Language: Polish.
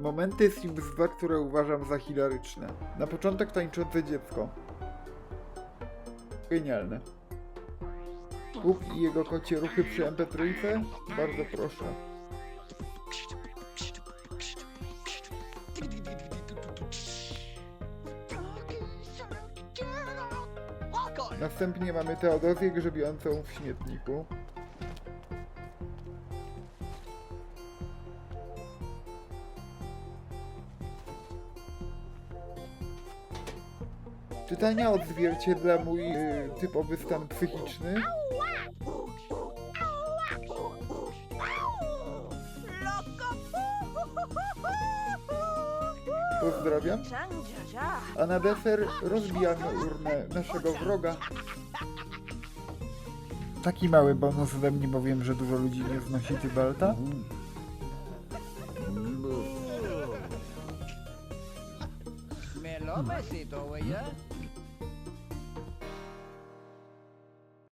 Momenty Sims 2, które uważam za hilaryczne. Na początek tańczące dziecko. Genialne. Bóg i jego kocie ruchy przy MP3? Bardzo proszę. Następnie mamy Teodozję grzebiącą w śmietniku. Czytania odzwierciedla mój y, typowy stan psychiczny. Pozdrawiam. A na deser rozbijamy urnę naszego wroga. Taki mały bonus ode mnie, bo wiem, że dużo ludzi nie znosi Tybalta. Meloma si tu, güey, ya.